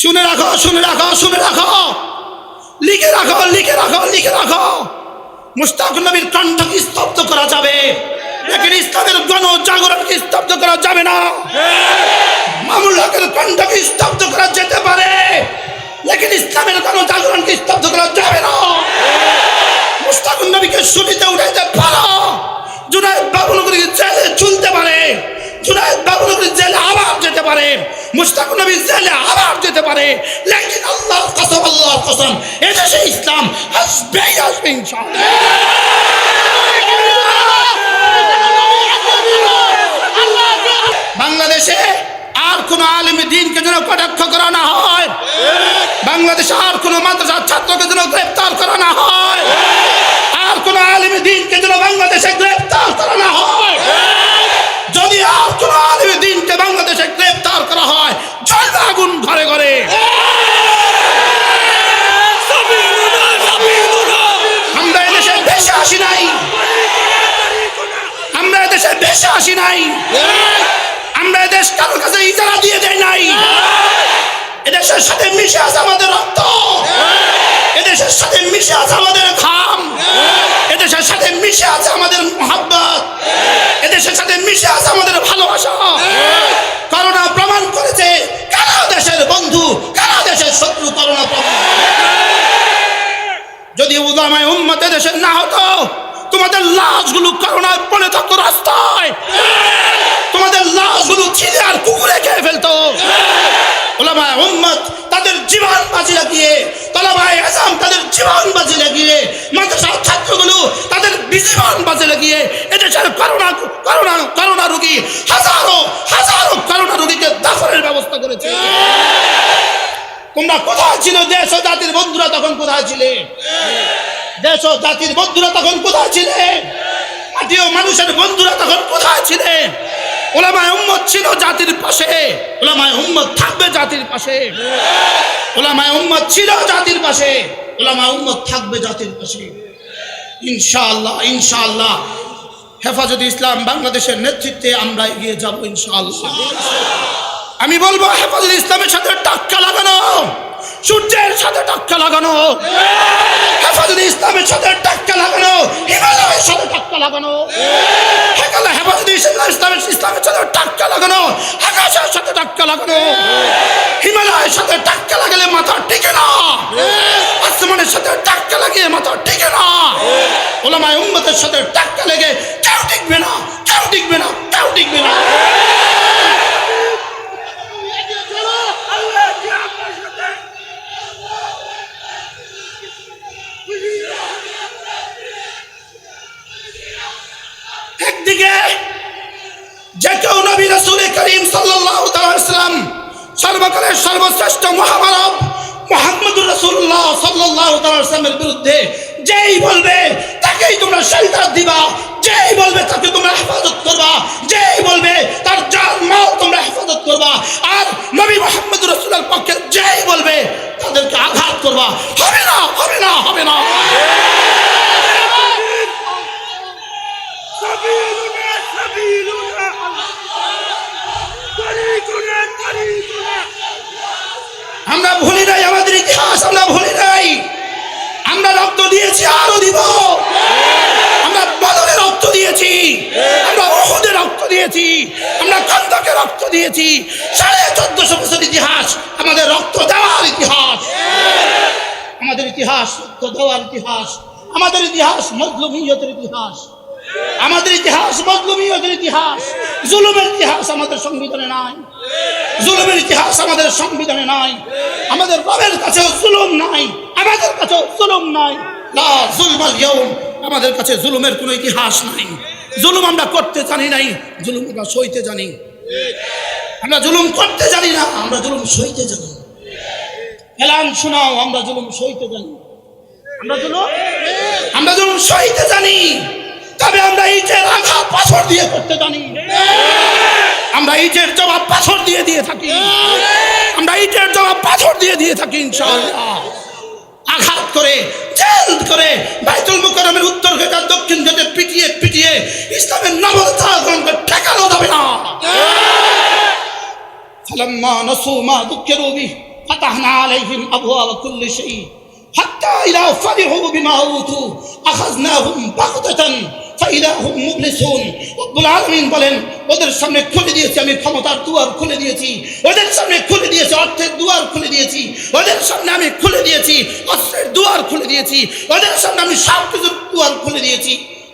শুনে রাখো শুনে রাখো শুনে রাখো। লিখে রাখো লিখে রাখো লিখে রাখো। মুস্তাক নবীর কণ্ঠকে স্তব্ধ করা যাবে। লেকিন ইসলামের জাগরণকে স্তব্ধ করা যাবে না। মামুল হকের কণ্ঠকে স্তব্ধ করা যেতে পারে। লেকিন ইসলামের গণ জাগরণকে স্তব্ধ করা যাবে না। মুস্তাক নবীকে শুনিতে উঠাইতে পারো। জুনায়দ বাবুনগরী মুস্তাক নবী জেলে আবার যেতে পারে। লেকিন আল্লাহ কসম, আল্লাহর কসম, এদেশে ইসলাম আসবেই আসবে ইনশাআল্লাহ বাংলাদেশে আর কোন আলিম দিনকে যেন কটাক্ষ করা না হয় বাংলাদেশে আর কোন মাদ্রাসার ছাত্রকে যেন গ্রেপ্তার করা না হয় আর কোন আলিম দিনকে যেন বাংলাদেশে গ্রেপ্তার করা না হয় যদি আর কোন আলিম দিনকে বাংলাদেশে গ্রেপ্তার করা হয় জ্বলবে আগুন ঘরে ঘরে আমরা এদেশে বেশি আসি নাই আমরা এদেশে বেশি আসি নাই আমরা এদেশ কারোর কাছে ইজারা দিয়ে দেয় নাই এদেশের সাথে মিশে আছে আমাদের রক্ত এদেশের সাথে মিশে আছে আমাদের ঘাম এদেশের সাথে মিশে আছে আমাদের মহাব্বত। এদেশের সাথে মিশে আছে আমাদের ভালোবাসা। করোনা প্রমাণ করেছে কারা দেশের বন্ধু, কারা দেশের শত্রু করোনা প্রমাণ যদি উদামায় উম্মত দেশের না হতো, তোমাদের লাশগুলো করোনায় পড়ে থাকতো রাস্তায়। তোমাদের লাশগুলো ছিঁড়ে আর কুকুরে খেয়ে ফেলতো। ওলামায় উম্মত তাদের জীবন বাজি লাগিয়ে, তলাবায় আসাম তাদের জীবন বাজি লাগিয়ে, মাদ্রাসার ছাত্রগুলো তাদের জীবন বাজি লাগিয়ে, এদেশের করোনা করোনা করোনা রোগী হাজারো হাজারো করোনা রোগীকে দাফনের ব্যবস্থা করেছে। তোমরা কোথায় ছিল? দেশ ও জাতির বন্ধুরা তখন কোথায় ছিলে? দেশ ও জাতির বন্ধুরা তখন কোথায় ছিলে? মাটি ও মানুষের বন্ধুরা তখন কোথায় ছিলে? ওলামায় উম্মত ছিল জাতির পাশে। ওলামায় উম্মত থাকবে জাতির পাশে। ওলামায় উম্মত ছিল জাতির পাশে। ওলামায় উম্মত থাকবে জাতির পাশে। ইনশাআল্লাহ ইনশাআল্লাহ। হেফাজত ইসলাম বাংলাদেশের নেতৃত্বে আমরা এগিয়ে যাব ইনশাআল্লাহ। আমি বলব, হেফাজত ইসলামের সাথে টাক্কা লাগানো। সূর্যের সাথে টাক্কা লাগানো। হেফাজত ইসলামের সাথে টাক্কা লাগানো। হিমালয়ের সাথে টাক্কা লাগানো। ইসলাম ইসলামের ইসলামের সাথে টাক্কা লাগানো, আকাশের সাথে টাক্কা লাগানো, হিমালয়ের সাথে টাক্কা লাগালে মাথা টিকে না, আসমানের সাথে টাক্কা লাগিয়ে মাথা টিকে না, ওলামায় উম্মতের সাথে টাক্কা লেগে কেউ টিকবে না, কেউ টিকবে না, কেউ টিকবে না। নবী রসুল করিম সাল্লাম সর্বকালের সর্বশ্রেষ্ঠ মহামানব মোহাম্মদুর রসুল্লাহ সাল্লামের বিরুদ্ধে যেই বলবে তাকেই তোমরা শেল্টার দিবা, যেই বলবে তাকে তোমরা হেফাজত করবা, যেই বলবে তার জান, মাল তোমরা হেফাজত করবা আর নবী মোহাম্মদ রসুলের পক্ষে যেই বলবে তাদেরকে আঘাত করবা। হবে না হবে না হবে না। سبيلنا سبيلنا طريقنا طريقنا আমরা ভুলি নাই আমাদের ইতিহাস আমরা ভুলি নাই আমরা রক্ত দিয়েছি আরো দিব আমরা বদলে রক্ত দিয়েছি আমরা ওহুদে রক্ত দিয়েছি আমরা কন্দকে রক্ত দিয়েছি সাড়ে চোদ্দশো বছর ইতিহাস আমাদের রক্ত দেওয়ার ইতিহাস আমাদের ইতিহাস রক্ত দেওয়ার ইতিহাস আমাদের ইতিহাস মজলুমিয়তের ইতিহাস আমাদের ইতিহাস মজলুমিয়তের ইতিহাস, জুলুমের ইতিহাস আমাদের সংবিধানে নাই। জুলুমের ইতিহাস আমাদের সংবিধানে নাই। আমাদের রবের কাছেও জুলুম নাই। আমাদের কাছেও জুলুম নাই। লা জুলমাল ইয়াউম, আমাদের কাছে জুলুমের কোনো ইতিহাস নাই। জুলুম আমরা করতে জানি নাই, জুলুম আমরা সইতে জানি। আমরা জুলুম করতে জানি না, আমরা জুলুম সইতে জানি। এলান শোনাও, আমরা জুলুম সইতে জানি। আমরা জুলুম আমরা জুলুম সইতে জানি। তবে আমরা ইটের আঘাত পাথর দিয়ে করতে জানি। আমরা ইটের জবাব পাথর দিয়ে দিয়ে থাকি। আমরা ইটের জবাব পাথর দিয়ে দিয়ে থাকি আঘাত করে জেল করে, বাইতুল মুকাররমের উত্তর দক্ষিণ গেটে পিটিয়ে পিটিয়ে ইসলামের নবরতা গ্রহণকে ঠেকানো যাবে না। নাসু মা দুঃখের ফাতাহনা আলাইহিম আবওয়াব কুল্লি শাই হাত্তা ইলা ফারিহু বিমা উতু আখাযনাহুম বাগতাতান ফাইদা হুম মুবলিসুন। রব্বুল আলামিন বলেন, ওদের সামনে খুলে দিয়েছি আমি ক্ষমতার দুয়ার খুলে দিয়েছি। ওদের সামনে খুলে দিয়েছি অর্থের দুয়ার খুলে দিয়েছি। ওদের সামনে আমি খুলে দিয়েছি অস্ত্রের দুয়ার খুলে দিয়েছি। ওদের সামনে আমি সব কিছুর দুয়ার খুলে দিয়েছি।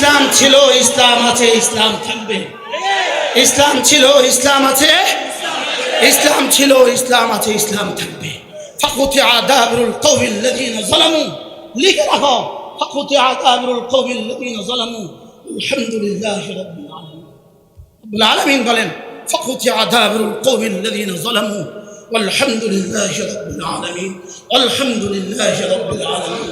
ইসলাম ছিল ইসলাম আছে ইসলাম থাকবে ইসলাম ছিল ইসলাম আছে ইসলাম ছিল ইসলাম আছে ইসলাম থাকবে ফাকুতি আদাবুল কওমিল লাযিনা যালামু লিখে রাখো ফাকুতি আদাবুল কওমিল লাযিনা যালামু আলহামদুলিল্লাহি রাব্বিল আলামিন রব্বুল আলামিন বলেন فقطع دابر القوم الذين ظلموا والحمد لله رب العالمين والحمد لله رب العالمين